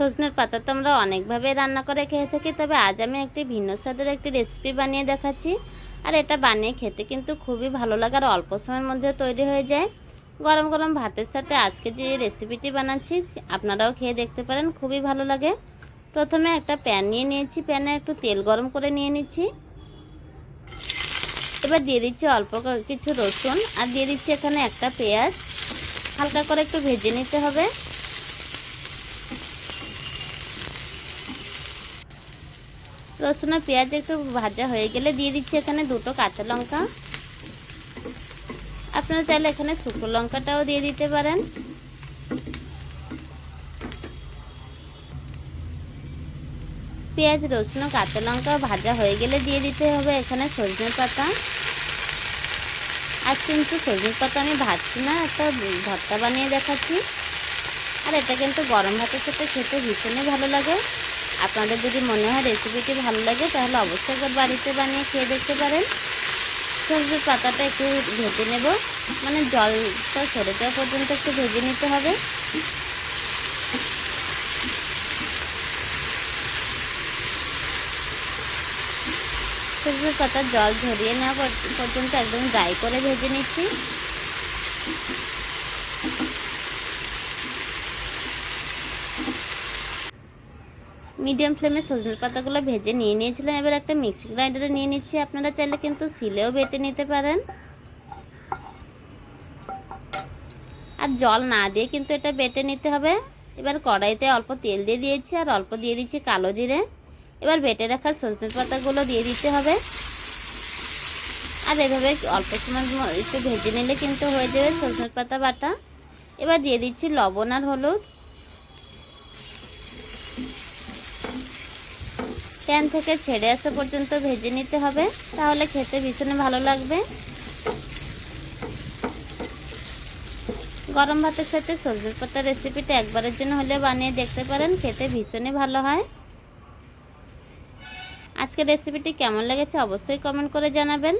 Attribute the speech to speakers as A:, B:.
A: সজনের পাতা তো আমরা অনেকভাবে রান্না করে খেয়ে থাকি, তবে আজ আমি একটি ভিন্ন স্বাদের একটি রেসিপি বানিয়ে দেখাচ্ছি। আর এটা বানিয়ে খেতে কিন্তু খুবই ভালো লাগে আর অল্প সময়ের মধ্যে তৈরি হয়ে যায়। গরম গরম ভাতের সাথে আজকে যে রেসিপিটি বানাচ্ছি, আপনারাও খেয়ে দেখতে পারেন, খুবই ভালো লাগে। প্রথমে একটা প্যান নিয়ে নিয়েছি প্যানে একটু তেল গরম করে নিয়ে নিচ্ছি। এবার দিয়ে দিচ্ছি অল্প কিছু রসুন, আর দিয়ে দিচ্ছি এখানে একটা পেঁয়াজ। হালকা করে একটু ভেজে নিতে হবে। রসুন আর পেঁয়াজ একটু ভাজা হয়ে গেলে দিয়ে দিচ্ছি এখানে দুটো কাঁচা লঙ্কা। আপনারা চাইলে এখানে শুকনো লঙ্কাটাও দিয়ে দিতে পারেন। পেঁয়াজ, রসুন, কাঁচা লঙ্কা ভাজা হয়ে গেলে দিয়ে দিতে হবে এখানে সজনে পাতা। আর কিন্তু সজনে পাতা আমি ভাজছি না, একটা ভর্তা বানিয়ে দেখাচ্ছি। আর এটা কিন্তু গরম ভাতের সাথে খেতে ভীষণই ভালো লাগে। আপনাদের যদি মনে হয় রেসিপিটি ভালো লাগে, তাহলে অবশ্যই একবার বাড়িতে বানিয়ে খেয়ে দেখতে পারেন। সবজি পাতাটা একটু ভেজে নেব। মানে জলটা সরে যাওয়া পর্যন্ত একটু ভেজে নিতে হবে। সবজির পাতার জল ঝরিয়ে নেওয়া পর্যন্ত একদম ড্রাই করে ভেজে নিচ্ছি। মিডিয়াম ফ্লেমে সজনে পাতাগুলো ভেজে নিয়ে নিয়েছিলাম। এবার একটা মিক্সি গ্রাইন্ডারে নিয়ে নিচ্ছি। আপনারা চাইলে কিন্তু সিলেও বেটে নিতে পারেন। আর জল না দিয়ে কিন্তু এটা বেটে নিতে হবে। এবার কড়াইতে অল্প তেল দিয়ে দিয়েছি আর অল্প দিয়ে দিচ্ছি কালো জিরে। এবার বেটে রাখা সজনে পাতাগুলো দিয়ে দিতে হবে। আর এভাবে অল্প সময় একটু ভেজে নিলে কিন্তু হয়ে যাবে সজনে পাতা বাটা। এবার দিয়ে দিচ্ছি লবণ আর হলুদ। প্যান থেকে ছেড়ে আসা পর্যন্ত ভেজে নিতে হবে। তাহলে খেতে ভীষণ ভালো লাগবে। গরম ভাতের সাথে সবজির পাতার রেসিপিটা একবারের জন্য হলে বানিয়ে দেখতে পারেন, খেতে ভীষণই ভালো হয়। আজকের রেসিপিটি কেমন লেগেছে অবশ্যই কমেন্ট করে জানাবেন।